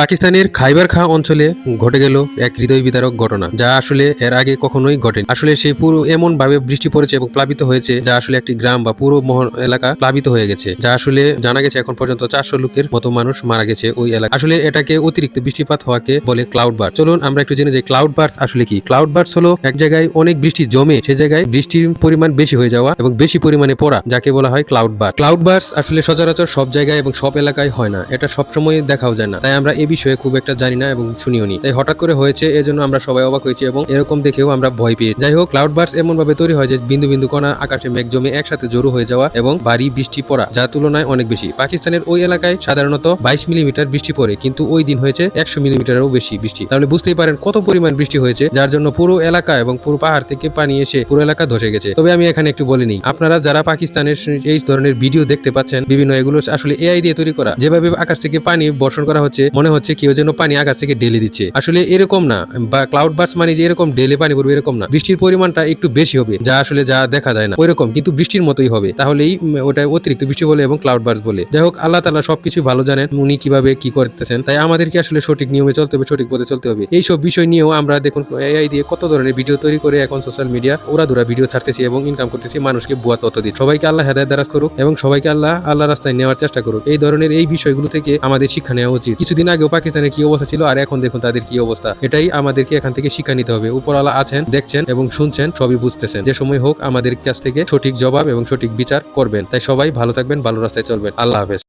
পাকিস্তানের খাইবার খা অঞ্চলে ঘটে গেল এক হৃদয় বিদারক ঘটনা, যা আসলে এর আগে কখনোই ঘটেনি। আসলে সেই পুরো এমন ভাবে বৃষ্টি পড়েছে এবং প্লাবিত হয়েছে, যা আসলে একটি গ্রাম বা পুরো মহল এলাকা প্লাবিত হয়ে গেছে, যা আসলে জানা গেছে এখন পর্যন্ত চারশো লোকের মতো মানুষ মারা গেছে ওই এলাকা আসলে এটাকে অতিরিক্ত বৃষ্টিপাত হওয়াকে বলে ক্লাউড বার্ড চলুন, আমরা একটু জেনে যাই ক্লাউড বার্স আসলে কি। ক্লাউড বার্স হলো এক জায়গায় অনেক বৃষ্টি জমে, সে জায়গায় বৃষ্টির পরিমাণ বেশি হয়ে যাওয়া এবং বেশি পরিমাণে পড়া, যাকে বলা হয় ক্লাউড বার্ড ক্লাউড বার্ডস আসলে সচরাচর সব জায়গায় এবং সব এলাকায় হয় না, এটা সবসময় দেখাও যায় না। তাই আমরা এ বিষয়ে খুব একটা জানি না এবং শুনিও নি। তাই হঠাৎ করে হয়েছে, এজন্য আমরা সবাই অবাক হয়েছি এবং এরকম দেখেও আমরা ভয় পেয়ে যাই হোক ক্লাউড বার্ডস এমন ভাবে তৈরি হয় যে বিন্দু বিন্দু কণা আকাশে মেঘ জমে একসাথে জড়ো হয়ে যাওয়া এবং ভারী বৃষ্টি পড়া, যার তুলনায় অনেক বেশি। পাকিস্তানের ওই এলাকায় সাধারণত বাইশ মিলিমিটার বৃষ্টি পড়ে, কিন্তু ওই দিন হয়েছে একশো মিলিমিটারেরও বেশি বৃষ্টি। তাহলে বুঝতেই পারেন কত পরিমাণ বৃষ্টি হয়েছে, যার জন্য পুরো এলাকা এবং পুরো পাহাড় থেকে পানি এসে পুরো এলাকা ধসে গেছে। তবে আমি এখানে একটু বলে নিই, আপনারা যারা পাকিস্তানের এই ধরনের ভিডিও দেখতে পাচ্ছেন, বিভিন্ন এগুলো আসলে এআই দিয়ে তৈরি করা, যেভাবে আকাশ থেকে পানি বর্ষণ করা হচ্ছে, মনে হচ্ছে কেউ যেন পানি আকাশ থেকে ঢেলে দিচ্ছে। আসলে এরকম না, বা ক্লাউড বাস মানে যে এরকম ঢেলে পানি পড়বে এরকম না। বৃষ্টির পরিমাণটা একটু বেশি হবে, যা আসলে যা দেখা যায় না। ওইরকম, কিন্তু বৃষ্টির মতোই হবে। তাহলেই ওটা অতিরিক্ত বৃষ্টি বলে এবং ক্লাউড বাস বলে। যাই হোক, আল্লাহ তালা সবকিছু ভালো জানেন, উনি কীভাবে কি করতেছেন। তাই আমাদেরকে আসলে সঠিক নিয়মে চলতে হবে, সঠিক পথে চলতে হবে। এইসব বিষয় নিয়েও আমরা দেখুন, এআই দিয়ে কত ধরনের ভিডিও তৈরি করে এখন সোশ্যাল মিডিয়া ওরা দুরা ভিডিও ছাড়তেছি এবং ইনকাম করতেছি মানুষকে বুয়া তত দিচ্ছে সবাইকে আল্লাহ হেদায়ত দারাজ করুক এবং সবাইকে আল্লাহ আল্লাহ রাস্তায় নেওয়ার চেষ্টা করুক। এই ধরনের এই বিষয়গুলো থেকে আমাদের শিক্ষা নেওয়া উচিত। কিছুদিন আগেও পাকিস্তানের কি অবস্থা ছিল আর এখন দেখুন তাদের কি অবস্থা। এটাই আমাদেরকে এখান থেকে শিক্ষা নিতে হবে। উপরওয়ালা আছেন, দেখছেন এবং শুনছেন, সবই বুঝতেছেন। যে সময় হোক আমাদের কাছ থেকে সঠিক জবাব এবং সঠিক বিচার করবেন। তাই সবাই ভালো থাকবেন, ভালো রাস্তায় চলবেন। আল্লাহ হাফেজ।